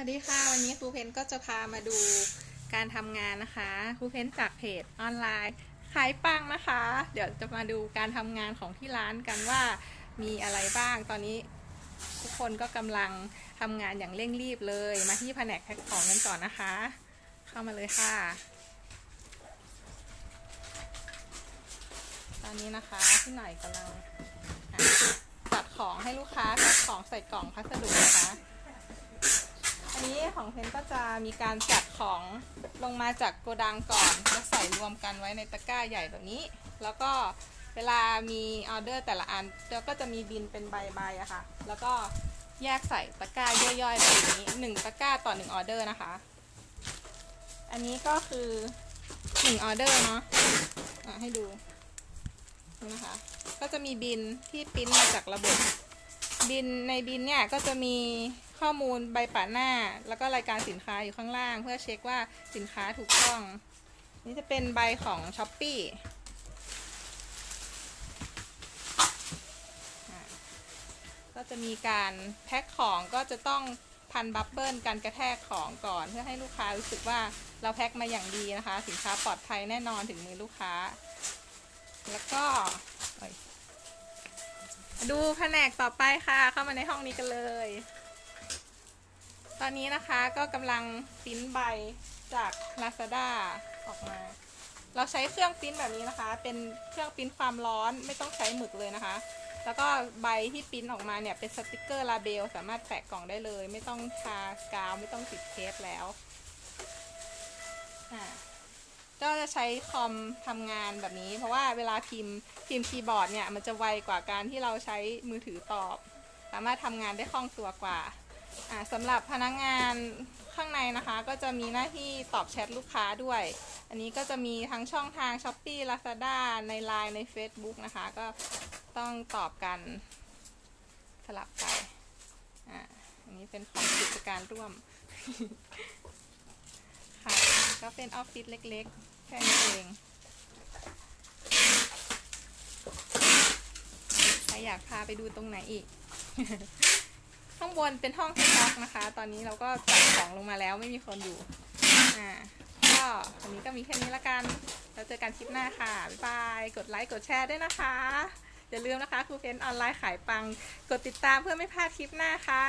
วัสดีค่ะ วันนี้ครูเพนก็จะพามาดูการทำงานนะคะครูเพนจากเพจออนไลน์ขายปังนะคะ เดี๋ยวจะมาดูการทำงานของที่ร้านกันว่ามีอะไรบ้างตอนนี้ทุกคนก็กำลังทำงานอย่างเร่งรีบเลย มาที่แผนกแพ็คของกันก่อนนะคะ เข้ามาเลยค่ะ ตอนนี้นะคะพี่หน่อยกำลังจัดของให้ลูกค้าแพ็คของใส่กล่องพัสดุนะคะ อันนี้ของเพนก็จะมีการจัดของลงมาจากโกดังก่อนแล้วใส่รวมกันไว้ในตะกร้าใหญ่แบบนี้ แล้วก็เวลามีออเดอร์แต่ละอันเราก็จะมีบินเป็นใบๆอะค่ะ แล้วก็แยกใส่ตะกร้าย่อยๆแบบนี้หนึ่งตะกร้าต่อหนึ่งออเดอร์นะคะ อันนี้ก็คือหนึ่งออเดอร์เนาะะให้ดูนี่นะคะ ก็จะมีบินที่ปริ้นมาจากระบบ บินในบินเนี่ยก็จะมีข้อมูลใบป่าหน้า แล้วก็รายการสินค้าอยู่ข้างล่าง เพื่อเช็คว่าสินค้าถูกต้อง นี่จะเป็นใบของ s h อ p e e ก็จะมีการแพ็คของก็จะต้องพันบับเบิลการกระแทกของก่อน เพื่อให้ลูกค้ารู้สึกว่าเราแพ็คมาอย่างดีนะคะ สินค้าปลอดภัยแน่นอนถึงมือลูกค้า แล้วก็ ดูแผนกต่อไปค่ะ เข้ามาในห้องนี้กันเลย ตอนนี้นะคะก็กำลังปริ้นใบจาก Lazada ออกมา เราใช้เครื่องปริ้นแบบนี้นะคะ เป็นเครื่องปริ้นความร้อนไม่ต้องใช้หมึกเลยนะคะ แล้วก็ใบที่ปริ้นออกมาเนี่ยเป็นสติกเกอร์ลาเบล สามารถแปะกล่องได้เลย ไม่ต้องทากาวไม่ต้องติดเทปแล้วอ่า ก็จะใช้คอมทำงานแบบนี้ เพราะว่าเวลาพิมพ์พิมพ์คีย์บอร์ดเนี่ยมันจะไวกว่าการที่เราใช้มือถือตอบ สามารถทำงานได้คล่องตัวกว่าสำหรับพนักงานข้างในนะคะก็จะมีหน้าที่ตอบแชทลูกค้าด้วย อันนี้ก็จะมีทั้งช่องทาง s h อ p e e Lazada ใน Line ใน Facebook นะคะ ก็ต้องตอบกันสลับไป อ่า อันนี้เป็นของกิจการร่วม ก็เป็นออฟฟิศเล็กๆ แค่นี้เอง ใครอยากพาไปดูตรงไหนอีก ข้างบนเป็นห้องสต็อกนะคะ ตอนนี้เราก็จัดของลงมาแล้วไม่มีคนอยู่ อ่า ก็วันนี้ก็มีแค่นี้ละกัน แล้วเจอกันคลิปหน้าค่ะ บ๊ายบาย กดไลค์กดแชร์ด้วยนะคะอย่าลืมนะคะครูเฟนออนไลน์ขายปัง กดติดตามเพื่อไม่พลาดคลิปหน้าค่ะ